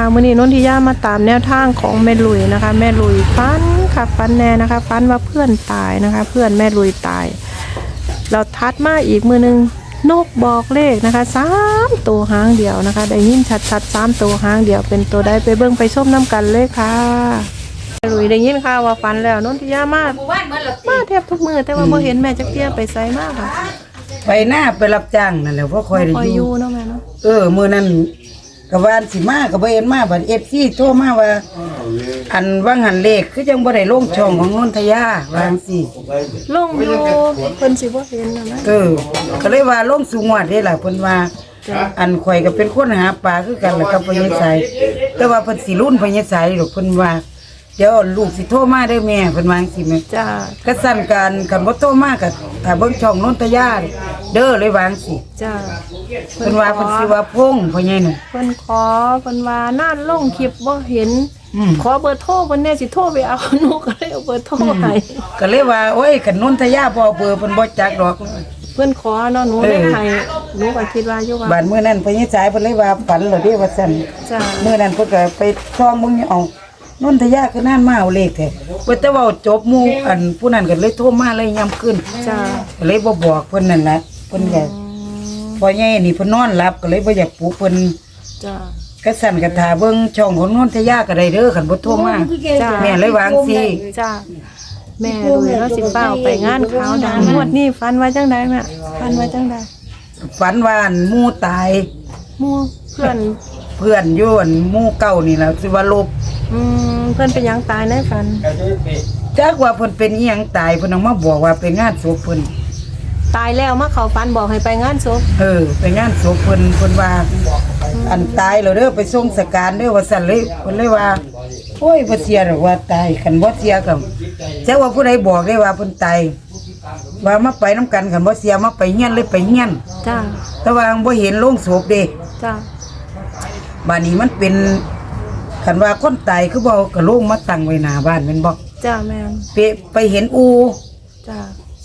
ค่ะมื้อนี้นนทิยามาตามแนวทางของแม่ลุยนะคะ แม่ลุยฟันค่ะฟันแน่นะคะฟันว่าเพื่อนตายนะคะ เพื่อนแม่ลุยตาย เราทัดมาอีกมือหนึงนกบอกเลขนะคะสามตัวหางเดียวนะคะ ได้ยินชัดๆสามตัวหางเดียวเป็นตัวได้ไปเบิ่งไปชมน้ำกันเลยค่ะแม่ลุยได้ยินค่ะว่าฟันแล้วนนทิยามามาแทบทุกมือแต่ว่าบ่เห็นแม่จักเที่ยไปไสมากค่ะไปหน้าไปรับจ้างนั่นแหละเพราะคอยได้คอยออยู่ยู่เนาะแม่เนาะเออมื้อนั้น ก็ว่าสิมาก็บ่เห็นมาบัด FC โทรมาว่า อันว่างหันเลขคือจังบ่ได้ลงช่องของนนทยาว่าจังซี่ลงอยู่เพิ่นสิบ่เห็นนะนะเออก็เลยว่าลงสูงวัดเด้ล่ะเพิ่นว่าอันข่อยก็เป็นคนหาปลาคือกันแหละกับพญาไสแต่ว่าเพิ่นสิรุ่นพญาไสดอกเพิ่นว่าเดี๋ยวลูกสิโทรมาเด้อแม่เพิ่นว่าจังซี่แม่จ้าก็สั่นกันกันบ่โตมากก็ถ้าเบิ่งช่องนนทยา เด้อเลยวาจังสิจ้าเพิ่นว่าเพิ่นสิว่าพงพ่อใหญ่น่ะ เพิ่นขอเพิ่นว่าน่านลงคลิปบ่เห็น อืมขอเบอร์โทรเพิ่นแน่สิโทรไปเอาหนูก็เลยเอาเบอร์โทรให้ก็เลยว่าโอ้ยคันนนทยาบ่เอาเบอร์เพิ่นบ่จักดอก เพิ่นขอเนาะหนูเออได้ให้หนูก็คิดว่าอยู่ว่าบาดมื้อนั้นพ่อใหญ่สายเพิ่นเลยว่าฝันแล้วเด้ว่าซั่น จ้ามื้อนั้นเพิ่นก็ไปซ่องมึงเอานนทยาคือนั่นมาเอาเลขแท้เพิ่นแต่เว้าจบหมู่อันผู้นั้นก็เลยโทรมาเลยยามขึ้นจ้าก็เลยบ่บอกเพิ่นนั่นล่ะ เพิ่นก็พ่อใหญ่นี่เพิ่นนอนหลับก็เลยบ่อยากปลุกเพิ่นจ้า ก็สั่นก็ท่าเบิ่งช่องของนนทยาก็ได้เด้อคันบ่โทรมาจ้าแม่เลยวาจังซี่จ้า แม่ลุยแล้วสิเฝ้าไปงานขาวดำงวดนี้ฟันว่าจังไดแม่ฟันว่าจังไดฝันว่าอันหมู่ตาย หมู่เพื่อน เพื่อนอยู่อันหมู่เก่านี่ล่ะสิว่าลบอืมเพื่อนเป็นหยังตายในฝันจักว่าเพิ่นเป็นอีหยังตายเพิ่นเอามาบอกว่าไปงานศพเพิ่น ตายแล้วมาเขาฝันบอกให้ไปงานศพเออ ไปงานศพเพิ่นเพิ่นว่า อันตายแล้วเด้อไปส่งสการเด้อว่าซั่นเลยเพิ่นเลยว่าโอ้ยบ่เสียหรอกว่าตายคันบ่เสียก็จักว่าผู้ใดบอกได้ว่าเพิ่นตายว่ามาไปนํกันคันบ่เสียมาไปเฮียนเลยไปเฮียนจ้าแต่ว่าบ่เห็นโลงศพเด้จ้าบ้านนี้มันเป็นคันว่าคนตายคือบ่เอากระโหลกมาตั้งไว้หน้าบ้านแม่นบ่จ้าแม่นไปไปเห็นอูจ้า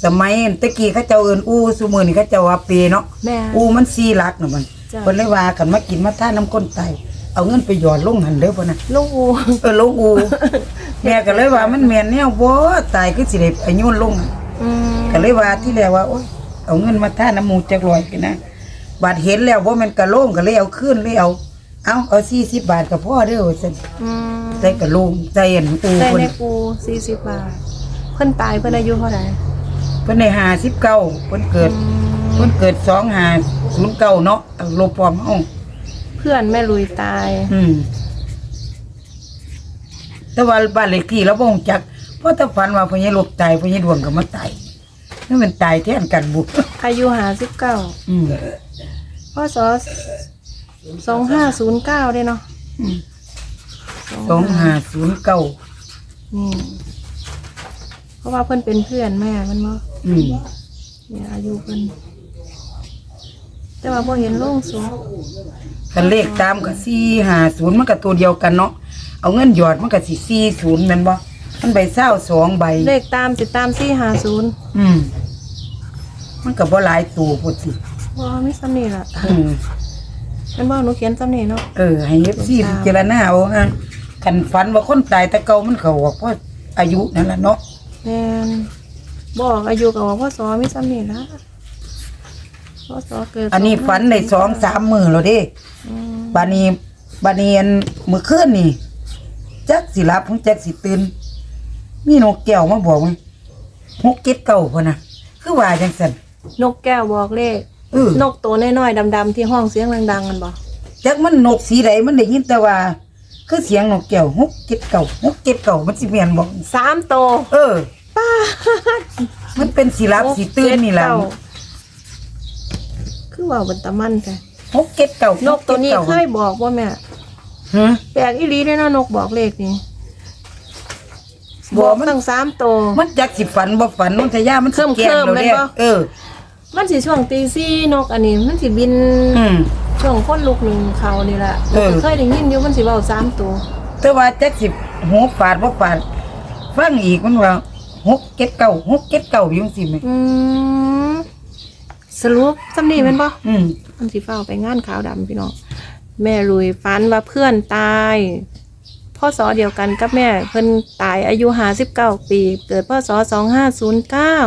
สมัยตะกี้เขาเจ้าเอิ้นอูซุมื้อนี้เขาเจ้าว่าเปเนาะแม่ อูมันสี่หลักน่ะมันจ้ะ เพิ่นเลยว่ากันมากินมาท่าน้ำก้นไตเอาเงินไปหยอดลงหันเด้อพ่นน่ะลูกอู เออลงอู แม่ก็เลยว่ามันแม่นแนวบ่ตายคือสิได้อายุลง อืมก็เลยว่าที่แรกว่าโอ๊ยเอาเงินมาท่าน้ำหมูจักร้อยกันนะบาดเห็นแล้วบ่แม่นกะโลงก็เลยเอาคืนเลยเอา เอาเอา40บาทก็พอเด้อว่าซั่นอืมใส่กะโลงใส่อันอูใส่เพิ่นในกูสี่สิบบาท เพิ่นตายเพิ่นอายุเท่าไหร่ เพิ่นได้59เพิ่นเกิดเพิ่นเกิด2509เนาะเอาลบพร้อมเฮาเพื่อนแม่ลุยตาย อืม แต่ว่าบ้านเลขที่เราบ่รู้จักเพราะถ้าฝันว่าพญาลบตายพญาดวงก็มาตายนี่มันตายแทนกันบุอายุหาสิบเก้าอืมพศสองห้าศูนย์เก้าได้เนาะสองห้าศูนย์เก้านี่เพราะว่าเพิ่นเป็นเพื่อนแม่มันบ่ อืมเนี่ยอายุเพิ่นแต่ว่าพอเห็นโล่งสูงคันเลขตามก็สี่ห้าศูนย์มันก็ตัวเดียวกันเนาะเอาเงินหยอดมันก็สิสี่ศูนย์แม่นบ่มันใบเศร้าสองใบเลขตามสิตามสี่หาศูนย์อืมมันก็บ่หลายตัวพุดสิบ่มีซ้ำนี่ล่ะอืมเป็นบ่หนูเขียนซ้ำนี่เนาะเออให้เอฟซีพิจารณาเอาฮะคันฝันว่าคนตายแต่เก่ามันเขาว่าเพราะอายุนั่นล่ะเนาะแม่น บอกอายุกับว่าพ่อสอมีซ้ำนี่ละพ่อสอเกิดอันนี้ฝันในสองสามมือแล้วเด้อืมบานี้บานี้อันมื้อคืนนี่จักสิหลับของจักสิตื่นมีนกแก้วมาบอกว่าหกเก็ดเก่าพุ่นน่ะคือว่าจังซั่นนกแก้วบอกเลขเออนกตัวน้อยๆดำๆที่ห้องเสียงดังๆกันบอกจักมันนกสีใดมันได้ยินแต่ว่า คือเสียงนกแก้วหกเก็ดเก่าหกเก็ดเก่ามันสิแม่นบ่สามตัวเออ มันเป็นสิหลับสิตื่นนี่ล่ะเก้าคือว่าบนตะมันแต่หกเก็ดเก่านกตัวนี้เคยบอกว่าแม่ฮะ แปลกอีหลีเลยเนาะนกบอกเลขนี่บบออกกมัน ตั้งสามตัว มันจักสิฝันบ่ฝันนนทยามันสิแกล้งเคิ่มๆเราแม่นเด้บ่ เออ มันสิช่วงตีสี่นกอันนี้ มันสิบินอืม ช่วงคนลูกหนึ่งเขานี่แหละเออ เคยได้ยินอยู่มันสิเบาสามตัวแต่ว่าจักสิหูฝาดบ่ฝาดฟังอีกมันว่า หกเก็ดเก่าหกเก็ดเก่าอยู่จังซี่แม่อืมสรุปสำนีเป็นปะอืมมันสิเฝ้าไปงานขาวดำพี่น้องแม่ลุยฝันว่าเพื่อนตายพ่อสอเดียวกันกับแม่เพิ่นตายอายุ59ปี เกิดพ่อสอ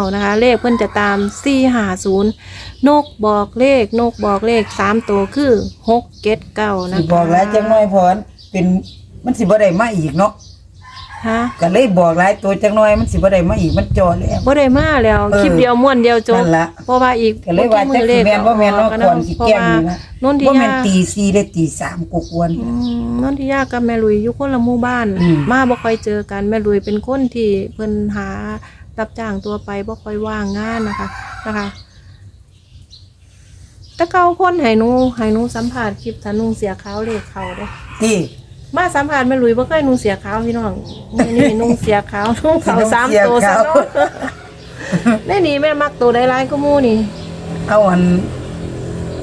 2509นะคะ เลขเพิ่นจะตาม450นกบอกเลข นกบอกเลข3ตัวคือ679นะสิคะบอกหลายจังน้อยพรเป็นมันสิบ่ได้มาอีกเนาะ ฮะก็เลยบอกหลายตัวจังน้อยมันสิบ่ได้มาอีกมันจอแล้ว บ่ได้มาแล้วเออคลิปเดียวม้วนเดียวจบนั่นล่ะ เพราะว่าอีกก็เลยว่าจักสิแม่นบ่แม่นเนาะก่อนสิแกล้งนี่นะนนทิบ่แม่ยานตี4ได้ตี3กูควรอืมนนทิยากับแม่ลุยอยู่คนละหมู่บ้าน อืม มาบ่ค่อยเจอกันแม่ลุยเป็นคนที่เพิ่นหารับจ้างตัวไปบ่ค่อยว่างงานนะคะนะคะ แต่เก่าคนให้หนูให้หนูสัมภาษณ์คลิปถ้านุ่งเสียขาวเลขเขาเด้ที่ มาสัมภาษณ์แม่ลุยบ่เคยนุ่งเสียขาวพี่น้องมื้อนี้นุ่งเสียขาวนุ่งขาวสามตัวซะเนาะแน่นี่แม่มักตัวใดหลายก็หมู่นี่เอาอัน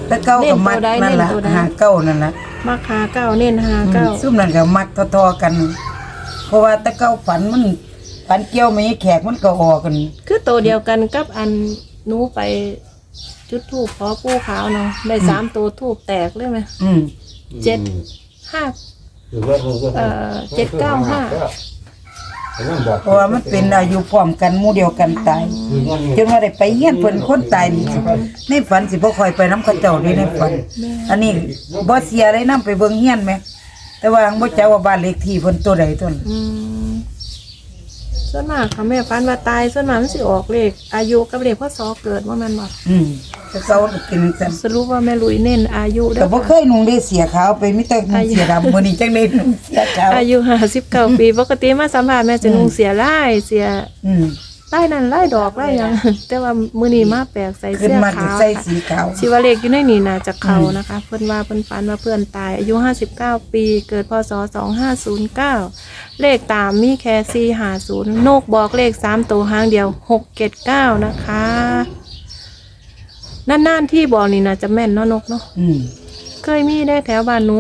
แตะเก้ากับมัดเน้นตัวใดนั่นล่ะเน้นตัวใดหาเก้านั่นล่ะมักหาเก้าเน้นหาเก้าซุ่มนั่นก็มัดทอๆกัน เพราะว่าแตะเก้าฝันมันฝันเกี่ยวไม่แขกมันก็ออกกัน คือตัวเดียวกันกับอันหนูไปจุดทูบขอปูขาวเนาะได้สามตัวทูบแตกเลยไหมอืมเจ็ดห้า เอ่อเจ็ดเก้าห้าเพราะว่ามันเป็นอายุพร้อมกันหมู่เดียวกันตายจนว่าได้ไปเฮียนเพิ่นคนตายนี่ในฝันสิบ่ค่อยไปน้ำเขาเจ้าเด้ในฝัน อันนี้บ่เสียเลยนํไปเบิ่งเฮียนแหม แต่ว่าบ่เจ้าว่าบ้านเลขที่เพิ่นตัวใดตัวนั้นอืมส่วนมากค่ะแม่ฟันว่าตายส่วนมากมันสิออกเลขอายุกับเลขพ่อสอเกิดว่าแมันบ่อืม แต่เก่าก็เป็นจังซั่นสรุปว่าแม่ลุยเน้นอายุเด้ก็อบ่เคค่ะยนุ่งได้เสียขาวไปมีแต่นุ่งเสียดำมื้อนี้จังได้นุ่งเสียขาวอายุห้าสิบเก้าปีปกติมาสัมภาษณ์แม่จะนุ่งเสียลายเสียอืมลายนั่นลายดอกลายหยังแต่ว่ามื้อนี้มาแปลกใส่ขึ้นเสื้อมาขาว ใส่ค่ะสีขาว ชีวเลขอยู่ในนี่นะจากเขานะคะ เพิ่นว่าเพิ่นฝันว่าเพื่อนตาย อายุ 59 ปี เกิดพศ 2509 เลขตามมีแค่450 นกบอกเลข 3 ตัวหางเดียว 679 นะคะ นานๆที่บอกนี่นะจะแม่นเนาะนกเนาะอืมเคยมีได้แถวบ้านหนู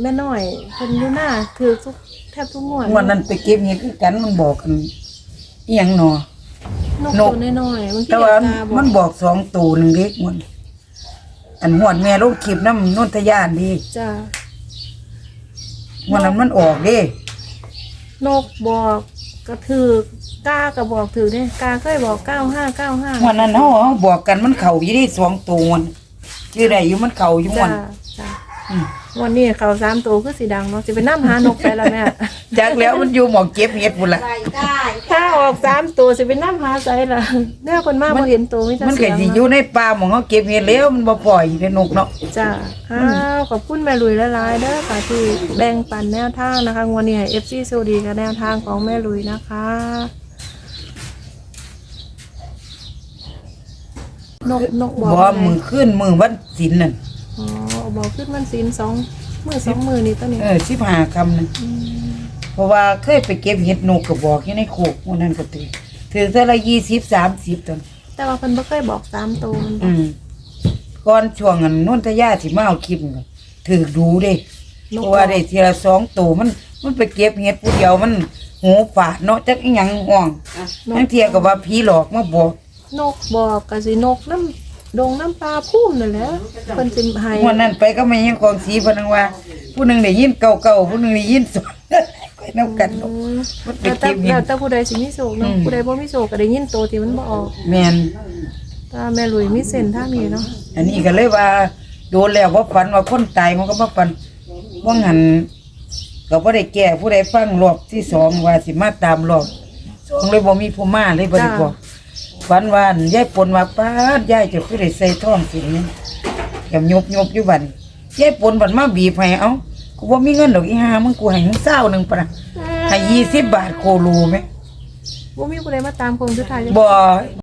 แม่น้อยเพิ่นอยู่หน้าคือทุกแทบทุกงวดวันนั้นไปเก็บเห็ดคือกันมันบอกกันอีหยังหนอนกนกตัวน้อยๆบางทีแต่ว่าตาบอมันดบอกสองตัวหนึ่งเล็กมันอันหวดแม่ลูกคลิปน้ำนนทยานดีจ้าวันนั้นมันออกเด้นกบอกก็ถือกาก็บอกถือเนี่ยกาเคยบอกเก้าห้าเก้าห้าวันนั้นเขาเขาบอกกันมันเข่าอยู่ที่สองตัวมันชื่อใดอยู่มันเข่าอยู่มัจ้านจ้าอืมวันนี้เขาสามตัวคือสีดังเนาะจะไปน้ำหานกไปแล้วแม่จากแล้วมันอยู่หมองเก็บเห็ดบุนละถ้าออกสามตัวจะไปน้ำหาใจละแม่คนมากพอเห็นตัวไม่ต้มันเสีก็ยงสิอยู่ในป่าหมองเขาเก็บเห็ดแล้วมันบ่ปล่อยอยู่ในนกเนาะจ้าอ้าวขอบคุณแม่ลุยละลายๆเด้อค่ะที่แบ่งปันแนวทางนะคะงวันนี้เอฟซีโซดีกับแนวทางของแม่ลุยนะคะ นกนกบอกบ่ว่าไงมือขึ้นมือวันศิลนั่นอ๋อบอกขึ้นมันศีลสองมือสองมือนี่ตัวนี้เออสิบห้าคำนึงเพราะว่าเคยไปเก็บเห็ดนกก็บอกอยู่ในโคกวันนั้นก็ถือถือเท่าละยี่สิบสามสิบตอนแต่ว่าเพิ่นบ่เคยบอกสามตัวมันอืมก่อนช่วงนั้นนนทยาสิมาเอาคลิปก็ถือดูเด้นเพกราะว่าได้ทีละสองตัวมัน มันไปเก็บเห็ดผู้เดียวมันหูฝาดเนาะจักอีหยังห่วงทั้งเทียก็ว่าผีหลอกมาบอก นกบอกก็สินกน้ำดงน้ำปลาพุ่มนั่นแหละเพิ่นสิให้ วันนั้นไปก็ไม่ยังกองสีเพนนังว่า ผู้หนึงได้ยินเก่าๆผู้หนึงได้ยินสดก็นำกันเนาะอืมมันไปแล้วแต่เก็บเห็ดแล้วแต่ผู้ใดสิมีโศกเนาะอืมผู้ใดบ่มีโศกก็ได้ยินตัวที่มันบ่ออกแม่นถ้าแม่ลุยมีเส้นทางนี้เนาะอันนี้ก็เลยว่าโดนแล้วว่าฝันว่าคนตายมันก็มาฝันว่าหันก็บ่ได้แก้ผู้ใดฟังรอบที่สองว่าสิมาตามรอบสองเลยบ่มีผู้มาเลยบ่ได้บอก ฝันว่าอันยายปนว่าป้าดยายจะคือได้ใส่ท้องสินกับยบยบอยู่บัดนี้ยายปนบัดมาบีบให้เอ้ากูบ่มีเงินดอกอีห่ามึงกูให้มึงเศร้าหนึงปะนะให้20บาทโคโลไหมบ่มีผู้ใดมาตามคงสุดท้ายบ่